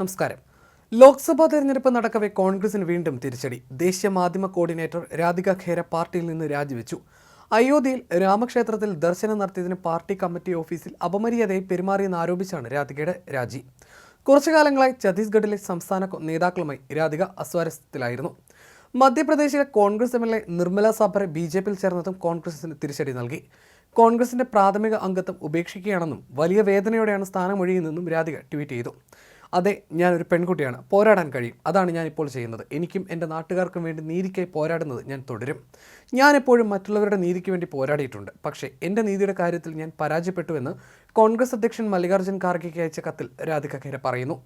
നമസ്കാരം. ലോക്സഭാ തെരഞ്ഞെടുപ്പ് നടക്കവേ കോൺഗ്രസിന് വീണ്ടും തിരിച്ചടി. ദേശീയ മാധ്യമ കോർഡിനേറ്റർ രാധിക ഖേര പാർട്ടിയിൽ നിന്ന് രാജിവെച്ചു. അയോധ്യയിൽ രാമക്ഷേത്രത്തിൽ ദർശനം നടത്തിയതിന് പാർട്ടി കമ്മിറ്റി ഓഫീസിൽ അപമര്യാദയായി പെരുമാറിയെന്ന് ആരോപിച്ചാണ് രാധികയുടെ രാജി. കുറച്ചു കാലങ്ങളായി ഛത്തീസ്ഗഡിലെ സംസ്ഥാന നേതാക്കളുമായി രാധിക അസ്വാരസ്യത്തിലായിരുന്നു. മധ്യപ്രദേശിലെ Congress M L A Nirmala Sapre B J പിയിൽ ചേർന്നതും കോൺഗ്രസിന് തിരിച്ചടി നൽകി. കോൺഗ്രസിന്റെ പ്രാഥമിക അംഗത്വം ഉപേക്ഷിക്കുകയാണെന്നും വലിയ വേദനയോടെയാണ് സ്ഥാനമൊഴിയുന്നതെന്നും രാധിക ട്വീറ്റ് ചെയ്തു. അതെ ഞാനൊരു പെൺകുട്ടിയാണ്. പോരാടാൻ കഴിയും. അതാണ് ഞാനിപ്പോൾ ചെയ്യുന്നത്. എനിക്കും എന്റെ നാട്ടുകാർക്കും വേണ്ടി നീതിക്കായി പോരാടുന്നത് ഞാൻ തുടരും. ഞാനെപ്പോഴും മറ്റുള്ളവരുടെ നീതിക്ക് വേണ്ടി പോരാടിയിട്ടുണ്ട്. പക്ഷേ എന്റെ നീതിയുടെ കാര്യത്തിൽ ഞാൻ പരാജയപ്പെട്ടുവെന്ന് കോൺഗ്രസ് അധ്യക്ഷൻ മല്ലികാർജുൻ ഖാർഗെക്ക് അയച്ച കത്തിൽ രാധിക ഖേര പറയുന്നു.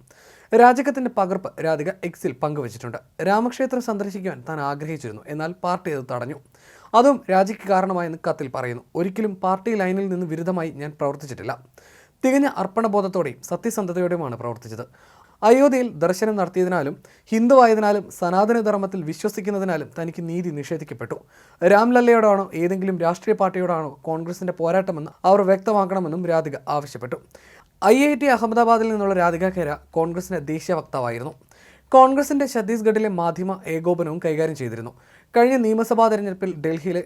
രാജകത്തിന്റെ പകർപ്പ് രാധിക എക്സിൽ പങ്കുവച്ചിട്ടുണ്ട്. രാമക്ഷേത്രം സന്ദർശിക്കുവാൻ താൻ ആഗ്രഹിച്ചിരുന്നു. എന്നാൽ പാർട്ടി അത് തടഞ്ഞു. അതും രാജിക്ക് കാരണമായെന്ന് കത്തിൽ പറയുന്നു. ഒരിക്കലും പാർട്ടി ലൈനിൽ നിന്ന് വിരുദ്ധമായി ഞാൻ പ്രവർത്തിച്ചിട്ടില്ല. തികഞ്ഞ അർപ്പണബോധത്തോടെയും സത്യസന്ധതയോടെയുമാണ് പ്രവർത്തിച്ചത്. അയോധ്യയിൽ ദർശനം നടത്തിയതിനാലും ഹിന്ദുവായതിനാലും സനാതന ധർമ്മത്തിൽ വിശ്വസിക്കുന്നതിനാലും തനിക്ക് നീതി നിഷേധിക്കപ്പെട്ടു. രാംലല്ലയോടാണോ ഏതെങ്കിലും രാഷ്ട്രീയ പാർട്ടിയോടാണോ കോൺഗ്രസിന്റെ പോരാട്ടമെന്ന് അവർ വ്യക്തമാക്കണമെന്നും രാധിക ആവശ്യപ്പെട്ടു. ഐ ഐ ടി അഹമ്മദാബാദിൽ നിന്നുള്ള രാധിക ഖേര കോൺഗ്രസിന്റെ ദേശീയ വക്താവായിരുന്നു. കോൺഗ്രസിന്റെ ഛത്തീസ്ഗഡിലെ മാധ്യമ ഏകോപനവും കൈകാര്യം ചെയ്തിരുന്നു. കഴിഞ്ഞ നിയമസഭാ തെരഞ്ഞെടുപ്പിൽ ഡൽഹിയിലെ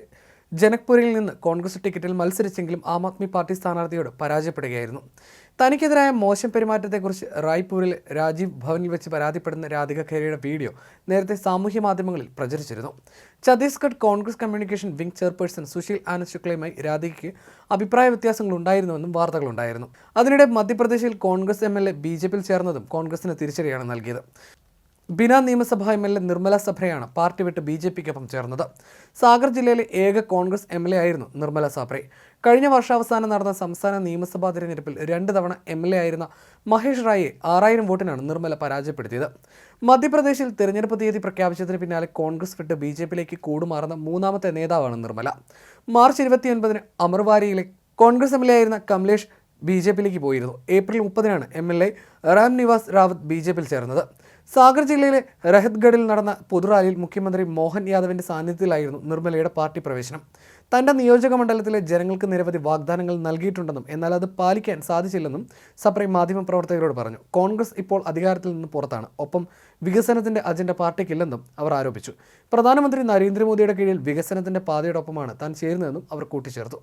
ജനക്പൂരിൽ നിന്ന് കോൺഗ്രസ് ടിക്കറ്റിൽ മത്സരിച്ചെങ്കിലും ആം ആദ്മി പാർട്ടി സ്ഥാനാർത്ഥിയോട് പരാജയപ്പെടുകയായിരുന്നു. തനിക്കെതിരായ മോശം പെരുമാറ്റത്തെക്കുറിച്ച് റായ്പൂരിൽ രാജീവ് ഭവനിൽ വെച്ച് പരാതിപ്പെടുന്ന രാധിക ഖേരയുടെ വീഡിയോ നേരത്തെ സാമൂഹ്യ മാധ്യമങ്ങളിൽ പ്രചരിച്ചിരുന്നു. Chhattisgarh Congress communication wing chairperson Sushil Anand ശുക്ലയുമായി രാധികയ്ക്ക് അഭിപ്രായ വ്യത്യാസങ്ങൾ ഉണ്ടായിരുന്നുവെന്നും വാർത്തകളുണ്ടായിരുന്നു. അതിനിടെ മധ്യപ്രദേശിൽ Congress M L A B J പിയിൽ ചേർന്നതും കോൺഗ്രസിന് തിരിച്ചടിയാണ് നൽകിയത്. ബിന നിയമസഭാ എം എൽ എ നിർമ്മല സഭയാണ് പാർട്ടി വിട്ട് ബി ജെ പിക്കൊപ്പം ചേർന്നത്. സാഗർ ജില്ലയിലെ ഏക കോൺഗ്രസ് എം എൽ എ ആയിരുന്നു നിർമ്മല സാബ്രെ. കഴിഞ്ഞ വർഷാവസാനം നടന്ന സംസ്ഥാന നിയമസഭാ തിരഞ്ഞെടുപ്പിൽ രണ്ട് തവണ എം എൽ എ ആയിരുന്ന മഹേഷ് റായിയെ ആറായിരം വോട്ടിനാണ് നിർമ്മല പരാജയപ്പെടുത്തിയത്. മധ്യപ്രദേശിൽ തിരഞ്ഞെടുപ്പ് തീയതി പ്രഖ്യാപിച്ചതിന് പിന്നാലെ കോൺഗ്രസ് വിട്ട് ബി ജെ പിയിലേക്ക് കൂടുമാറുന്ന മൂന്നാമത്തെ നേതാവാണ് നിർമ്മല. മാർച്ച് ഇരുപത്തിയൊൻപതിന് അമർവാരിയിലെ കോൺഗ്രസ് എം എൽ എ ആയിരുന്ന കമലേഷ് ബി ജെ പിയിലേക്ക് പോയിരുന്നു. ഏപ്രിൽ മുപ്പതിനാണ് M L A Ram Niwas Rawat B J പിയിൽ ചേർന്നത്. സാഗർ ജില്ലയിലെ രഹത്ഗഡിൽ നടന്ന പൊതുറാലിയിൽ മുഖ്യമന്ത്രി മോഹൻ യാദവിന്റെ സാന്നിധ്യത്തിലായിരുന്നു നിർമ്മലയുടെ പാർട്ടി പ്രവേശനം. തന്റെ നിയോജക മണ്ഡലത്തിലെ ജനങ്ങൾക്ക് നിരവധി വാഗ്ദാനങ്ങൾ നൽകിയിട്ടുണ്ടെന്നും എന്നാൽ അത് പാലിക്കാൻ സാധിച്ചില്ലെന്നും സപ്രൈ മാധ്യമപ്രവർത്തകരോട് പറഞ്ഞു. കോൺഗ്രസ് ഇപ്പോൾ അധികാരത്തിൽ നിന്ന് പുറത്താണ്. ഒപ്പം വികസനത്തിന്റെ അജണ്ട പാർട്ടിക്കില്ലെന്നും അവർ ആരോപിച്ചു. പ്രധാനമന്ത്രി നരേന്ദ്രമോദിയുടെ കീഴിൽ വികസനത്തിന്റെ പാതയോടൊപ്പമാണ് താൻ ചേരുന്നതെന്നും അവർ കൂട്ടിച്ചേർത്തു.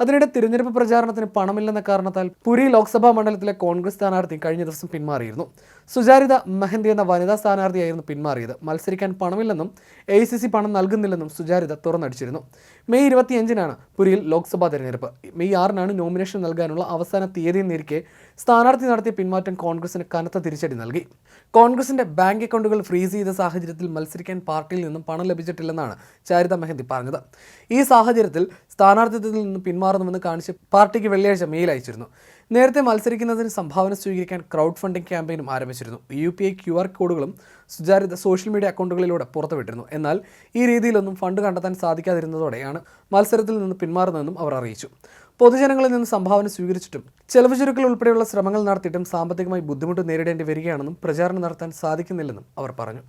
അതിനിടെ തിരഞ്ഞെടുപ്പ് പ്രചാരണത്തിന് പണമില്ലെന്ന കാരണത്താൽ പുരി ലോക്സഭാ മണ്ഡലത്തിലെ കോൺഗ്രസ് സ്ഥാനാർത്ഥി കഴിഞ്ഞ ദിവസം പിന്മാറിയിരുന്നു. സുചാരിത മെഹന്തി എന്ന വനിതാ സ്ഥാനാർത്ഥിയായിരുന്നു പിന്മാറിയത്. മത്സരിക്കാൻ പണമില്ലെന്നും എ പണം നൽകുന്നില്ലെന്നും സുചാരിത തുറന്നടിച്ചിരുന്നു. മെയ് ഇരുപത്തിയഞ്ചിനാണ് പുരിയിൽ ലോക്സഭാ തെരഞ്ഞെടുപ്പ്. മെയ് ആറിനാണ് നോമിനേഷൻ നൽകാനുള്ള അവസാന തീയതി എന്നിരിക്കെ സ്ഥാനാർത്ഥി നടത്തിയ പിന്മാറ്റം കോൺഗ്രസിന് കനത്ത തിരിച്ചടി നൽകി. കോൺഗ്രസിന്റെ ബാങ്ക് അക്കൗണ്ടുകൾ ഫ്രീസ് ചെയ്ത സാഹചര്യത്തിൽ മത്സരിക്കാൻ പാർട്ടിയിൽ നിന്നും പണം ലഭിച്ചിട്ടില്ലെന്നാണ് ചാരിത മെഹന്തി പറഞ്ഞത്. ഈ സാഹചര്യത്തിൽ സ്ഥാനാർത്ഥിത്വത്തിൽ നിന്ന് പിന്മാറുന്നുവെന്ന് കാണിച്ച് പാർട്ടിക്ക് വെള്ളിയാഴ്ച മെയിൽ അയച്ചിരുന്നു. നേരത്തെ മത്സരിക്കുന്നതിന് സംഭാവന സ്വീകരിക്കാൻ ക്രൗഡ് ഫണ്ടിംഗ് ക്യാമ്പയിനും ആരംഭിച്ചിരുന്നു. U P I Q R കോഡുകളും സുചാരിത social media അക്കൗണ്ടുകളിലൂടെ പുറത്തുവിട്ടിരുന്നു. എന്നാൽ ഈ രീതിയിലൊന്നും ഫണ്ട് കണ്ടെത്താൻ സാധിക്കാതിരുന്നതോടെയാണ് മത്സരത്തിൽ നിന്ന് പിന്മാറുന്നതെന്നും അവർ അറിയിച്ചു. പൊതുജനങ്ങളിൽ നിന്ന് സംഭാവന സ്വീകരിച്ചിട്ടും ചെലവ് ചുരുക്കൽ ഉൾപ്പെടെയുള്ള ശ്രമങ്ങൾ നടത്തിയിട്ടും സാമ്പത്തികമായി ബുദ്ധിമുട്ട് നേരിടേണ്ടി വരികയാണെന്നും പ്രചാരണം നടത്താൻ സാധിക്കുന്നില്ലെന്നും അവർ പറഞ്ഞു.